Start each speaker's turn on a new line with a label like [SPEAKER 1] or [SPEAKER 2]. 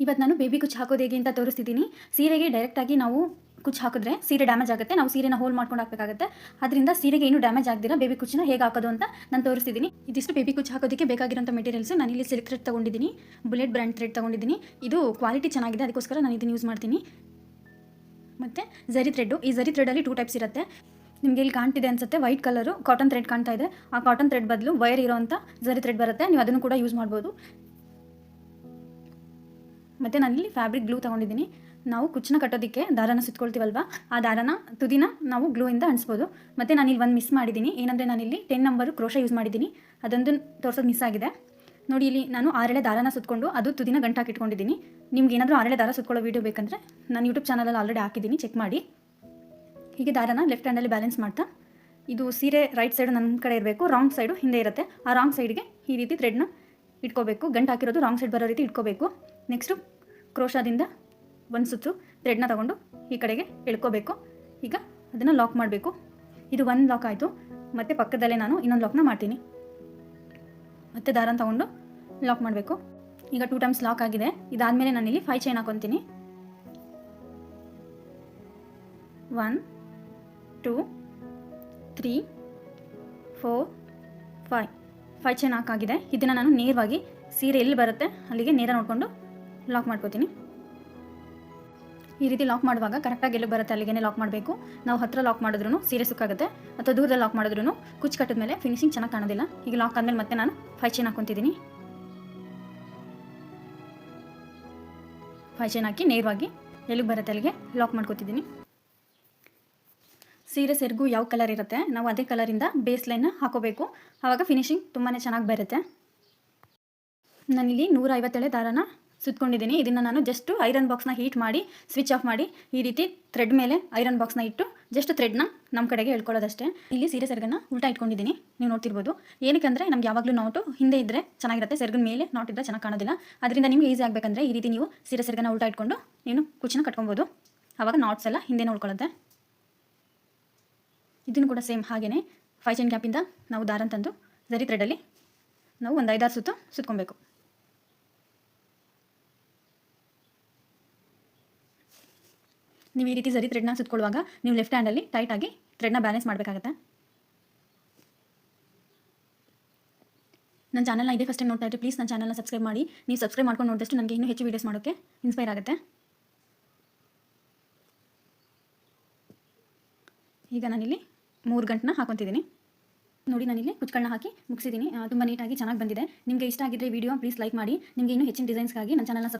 [SPEAKER 1] ಇವತ್ತು ನಾನು ಬೇಬಿ ಕುಚ್ಚು ಹಾಕೋದು ಹೇಗೆ ಅಂತ ತೋರಿಸ್ತಿದ್ದೀನಿ ಸೀರೆಗೆ ಡೈರೆಕ್ಟಾಗಿ ನಾವು ಕುಚ್ಚು ಹಾಕಿದ್ರೆ ಸೀರೆ ಡ್ಯಾಮೇಜ್ ಆಗುತ್ತೆ. ನಾವು ಸೀರೆನ ಹೋಲ್ ಮಾಡ್ಕೊಂಡು ಹಾಕಬೇಕಾಗುತ್ತೆ. ಅದರಿಂದ ಸೀರೆಗೆ ಏನು ಡ್ಯಾಮೇಜ್ ಆಗದಿರ ಬೇಬಿ ಕುಚ್ಚಿನ ಹೇಗೆ ಹಾಕೋದು ಅಂತ ನಾನು ತೋರಿಸ್ತಿದ್ದೀನಿ ಇದಿಷ್ಟು ಬೇಬಿ ಕುಚ್ಚು ಹಾಕೋದಕ್ಕೆ ಬೇಕಾಗಿರೋಂಥ ಮೆಟೀರಿಯಲ್ಸ್ ನಾನು ಇಲ್ಲಿ ಸಿಲ್ಕ್ ಥ್ರೆಡ್ ತೊಗೊಂಡಿದ್ದೀನಿ ಬುಲೆಟ್ ಬ್ರ್ಯಾಂಡ್ ಥ್ರೆಡ್ ತೊಗೊಂಡಿದ್ದೀನಿ ಇದು ಕ್ವಾಲಿಟಿ ಚೆನ್ನಾಗಿದೆ, ಅದಕ್ಕೋಸ್ಕರ ನಾನು ಇದನ್ನು ಯೂಸ್ ಮಾಡ್ತೀನಿ. ಮತ್ತು ಝರಿ ಥ್ರೆಡ್ಡು ಈ ಝರಿ ಥ್ರೆಡಲ್ಲಿ ಟೂ ಟೈಪ್ಸ್ ಇರುತ್ತೆ. ನಿಮಗೆ ಇಲ್ಲಿ ಕಾಣ್ತಿದೆ ಅನ್ಸುತ್ತೆ ವೈಟ್ ಕಲರು ಕಾಟನ್ ಥ್ರೆಡ್ ಕಾಣ್ತಾ ಇದೆ. ಆ ಕಾಟನ್ ಥ್ರೆಡ್ ಬದಲು ವೈರ್ ಇರೋವಂಥ ಝರಿ ಥ್ರೆಡ್ ಬರುತ್ತೆ. ನೀವು ಅದನ್ನು ಕೂಡ ಯೂಸ್ ಮಾಡ್ಬೋದು. ಮತ್ತು ನಾನಿಲ್ಲಿ ಫ್ಯಾಬ್ರಿಕ್ ಗ್ಲೂ ತೊಗೊಂಡಿದ್ದೀನಿ. ನಾವು ಕುಚ್ಚನ ಕಟ್ಟೋದಕ್ಕೆ ದಾರನ ಸುತ್ಕೊಳ್ತೀವಲ್ವ? ಆ ದಾರನ ತುದಿನ ನಾವು ಗ್ಲೂಯಿಂದ ಅಣಿಸ್ಬೋದು ಮತ್ತು ನಾನು ಇಲ್ಲಿ ಒಂದು ಮಿಸ್ ಮಾಡಿದ್ದೀನಿ. ಏನಂದರೆ ನಾನಿಲ್ಲಿ ಟೆನ್ ನಂಬರು ಕ್ರೋಶ ಯೂಸ್ ಮಾಡಿದ್ದೀನಿ. ಅದೊಂದು ತೋರ್ಸೋದು ಮಿಸ್ ಆಗಿದೆ. ನೋಡಿ ಇಲ್ಲಿ ನಾನು ಆರೆಳೆ ದಾರನ ಸುತ್ಕೊಂಡು ಅದು ತುದಿನ ಗಂಟಾಕಿ ಇಟ್ಕೊಂಡಿದ್ದೀನಿ. ನಿಮ್ಗೆ ಏನಾದರೂ ಆರೆಳೆ ದಾರ ಸುತ್ಕೊಳ್ಳೋ ವೀಡಿಯೋ ಬೇಕಂದರೆ ನಾನು ಯೂಟ್ಯೂಬ್ ಚಾನಲಲ್ಲಿ ಆಲ್ರೆಡಿ ಹಾಕಿದ್ದೀನಿ. ಚೆಕ್ ಮಾಡಿ. ಹೀಗೆ ದಾರನ ಲೆಫ್ಟ್ ಹ್ಯಾಂಡಲ್ಲಿ ಬ್ಯಾಲೆನ್ಸ್ ಮಾಡ್ತಾ. ಇದು ಸೀರೆ ರೈಟ್ ಸೈಡು ನನ್ನ ಕಡೆ ಇರಬೇಕು ರಾಂಗ್ ಸೈಡು ಹಿಂದೆ ಇರುತ್ತೆ. ಆ ರಾಂಗ್ ಸೈಡ್ಗೆ ಈ ರೀತಿ ಥ್ರೆಡ್ನ ಇಟ್ಕೋಬೇಕು. ಗಂಟು ಹಾಕಿರೋದು ರಾಂಗ್ ಸೈಡ್ ಬರೋ ರೀತಿ ಇಟ್ಕೋಬೇಕು. ನೆಕ್ಸ್ಟು ಕ್ರೋಶಾದಿಂದ ಒಂದು ಸುತ್ತು ಥ್ರೆಡ್ನ ತಗೊಂಡು ಈ ಕಡೆಗೆ ಎಳ್ಕೋಬೇಕು. ಈಗ ಅದನ್ನು ಲಾಕ್ ಮಾಡಬೇಕು. ಇದು ಒಂದು ಲಾಕ್ ಆಯಿತು. ಮತ್ತು ಪಕ್ಕದಲ್ಲೇ ನಾನು ಇನ್ನೊಂದು ಲಾಕ್ನ ಮಾಡ್ತೀನಿ. ಮತ್ತೆ ದಾರನ ತಗೊಂಡು ಲಾಕ್ ಮಾಡಬೇಕು. ಈಗ ಟೂ ಟೈಮ್ಸ್ ಲಾಕ್ ಆಗಿದೆ. ಇದಾದಮೇಲೆ ನಾನಿಲ್ಲಿ five chain ಹಾಕೊತೀನಿ. One two three four five five chain ಹಾಕಾಗಿದೆ ಇದನ್ನು ನಾನು ನೇರವಾಗಿ ಸೀರೆ ಎಲ್ಲಿ ಬರುತ್ತೆ ಅಲ್ಲಿಗೆ ನೇರ ನೋಡಿಕೊಂಡು ಲಾಕ್ ಮಾಡ್ಕೋತೀನಿ. ಈ ರೀತಿ ಲಾಕ್ ಮಾಡುವಾಗ ಕರೆಕ್ಟಾಗಿ ಎಲ್ಲಿ ಬರುತ್ತೆ ಅಲ್ಲಿಗೆ ಲಾಕ್ ಮಾಡಬೇಕು. ನಾವು ಹತ್ರ ಲಾಕ್ ಮಾಡಿದ್ರು ಸೀರೆ ಸುಕ್ಕಾಗುತ್ತೆ, ಅಥವಾ ದೂರದಲ್ಲಿ ಲಾಕ್ ಮಾಡಿದ್ರು ಕುಚ್ಚು ಕಟ್ಟಿದ ಮೇಲೆ ಫಿನಿಶಿಂಗ್ ಚೆನ್ನಾಗಿ ಕಾಣೋದಿಲ್ಲ. ಈಗ ಲಾಕ್ ಆದಮೇಲೆ ಮತ್ತೆ ನಾನು ಫೈ ಚೈನ್ ಹಾಕೊತಿದ್ದೀನಿ. ಫೈ ಚೈನ್ ಹಾಕಿ ನೇರವಾಗಿ ಎಲ್ಲಿಗೆ ಬರುತ್ತೆ ಅಲ್ಲಿಗೆ ಲಾಕ್ ಮಾಡ್ಕೋತಿದ್ದೀನಿ. ಸೀರೆ ಸೆರಗು ಯಾವ ಕಲರ್ ಇರುತ್ತೆ, ನಾವು ಅದೇ ಕಲರಿಂದ ಬೇಸ್ ಲೈನ್ ಹಾಕೋಬೇಕು. ಆವಾಗ ಫಿನಿಶಿಂಗ್ ತುಂಬಾ ಚೆನ್ನಾಗಿ ಬರುತ್ತೆ. ನಾನಿಲ್ಲಿ ನೂರ ಐವತ್ತೇಳೆ ದಾರನ ಸುತ್ಕೊಂಡಿದ್ದೀನಿ. ಇದನ್ನು ನಾನು ಜಸ್ಟು ಐರನ್ ಬಾಕ್ಸ್ನ ಹೀಟ್ ಮಾಡಿ ಸ್ವಿಚ್ ಆಫ್ ಮಾಡಿ, ಈ ರೀತಿ ಥ್ರೆಡ್ ಮೇಲೆ ಐರನ್ ಬಾಕ್ಸ್ನ ಇಟ್ಟು ಜಸ್ಟ್ ಥ್ರೆಡ್ನ ನಮ್ಮ ಕಡೆಗೆ ಹೇಳ್ಕೊಳ್ಳೋದಷ್ಟೇ ಇಲ್ಲಿ ಸೀರೆ ಸೆರಗನ್ನ ಉಲ್ಟಾ ಇಟ್ಕೊಂಡಿದ್ದೀನಿ. ನೀವು ನೋಡ್ತಿರ್ಬೋದು. ಏನಕ್ಕೆ ಅಂದರೆ ನಮ್ಗೆ ಯಾವಾಗಲೂ ನೋಟು ಹಿಂದೆ ಇದ್ದರೆ ಚೆನ್ನಾಗಿರುತ್ತೆ, ಸೆರ್ಗನ ಮೇಲೆ ನಾಟ್ ಇದ್ದರೆ ಚೆನ್ನಾಗಿ ಕಾಣೋದಿಲ್ಲ. ಅದರಿಂದ ನಿಮ್ಗೆ ಈಸಿ ಆಗಬೇಕಂದ್ರೆ ಈ ರೀತಿ ನೀವು ಸೀರೆ ಸೆರಗನ್ನ ಉಲ್ಟಾ ಇಟ್ಕೊಂಡು ನೀನು ಕುಚ್ಚನ್ನ ಕಟ್ಕೊಬೋದು. ಆವಾಗ ನಾಟ್ಸ್ ಎಲ್ಲ ಹಿಂದೆ ನೋಡ್ಕೊಳ್ಳುತ್ತೆ ಇದನ್ನು ಕೂಡ ಸೇಮ್ ಹಾಗೆಯೇ ಫೈ ಚೈನ್ ಗ್ಯಾಪಿಂದ ನಾವು ದಾರ ತಂದು ಜರಿ ಥ್ರೆಡಲ್ಲಿ ನಾವು ಒಂದು ಐದಾರು ಸುತ್ತು ಸುತ್ಕೊಬೇಕು. ನೀವು ಈ ರೀತಿ ಸರಿ ಥ್ರೆಡ್ನ ಸುತ್ಕೊಳ್ಳುವಾಗ ನೀವು ಲೆಫ್ಟ್ ಹ್ಯಾಂಡಲ್ಲಿ ಟೈಟಾಗಿ ಥ್ರೆಡ್ನ ಬ್ಯಾಲೆನ್ಸ್ ಮಾಡಬೇಕಾಗತ್ತೆ? ನನ್ನ ಚಾನಲ್ನ ಇದೇ ಫಸ್ಟ್ ಟೈಮ್ ನೋಡ್ತಾ ಇದ್ದರೆ ಪ್ಲೀಸ್ ನನ್ನ ಚಾನಲ್ನ ಸಬ್ಸ್ಕ್ರೈಬ್ ಮಾಡಿ. ನೀವು ಸಬ್ಸ್ಕ್ರೈಬ್ ಮಾಡ್ಕೊಂಡು ನೋಡಿದಷ್ಟು ನನಗೆ ಇನ್ನೂ ಹೆಚ್ಚು ವೀಡಿಯೋಸ್ ಮಾಡೋಕ್ಕೆ ಇನ್ಸ್ಪೈರ್ ಆಗುತ್ತೆ. ಈಗ ನಾನಿಲ್ಲಿ ಮೂರು ಗಂಟನ್ನ ಹಾಕೊತಿದ್ದೀನಿ. ನೋಡಿ ನಾನಿಲ್ಲಿ ಕುಚ್ಕಳನ್ನ ಹಾಕಿ ಮುಗಿಸಿದ್ದೀನಿ ತುಂಬ ನೀಟಾಗಿ ಚೆನ್ನಾಗಿ ಬಂದಿದೆ. ನಿಮಗೆ ಇಷ್ಟ ಆಗಿದ್ದರೆ ವಿಡಿಯೋ ಪ್ಲೀಸ್ ಲೈಕ್ ಮಾಡಿ. ನಿಮಗೆ ಇನ್ನೂ ಹೆಚ್ಚಿನ ಡಿಸೈನ್ಸ್ಗಾಗಿ ನನ್ನ ಚಾನಲ್ನ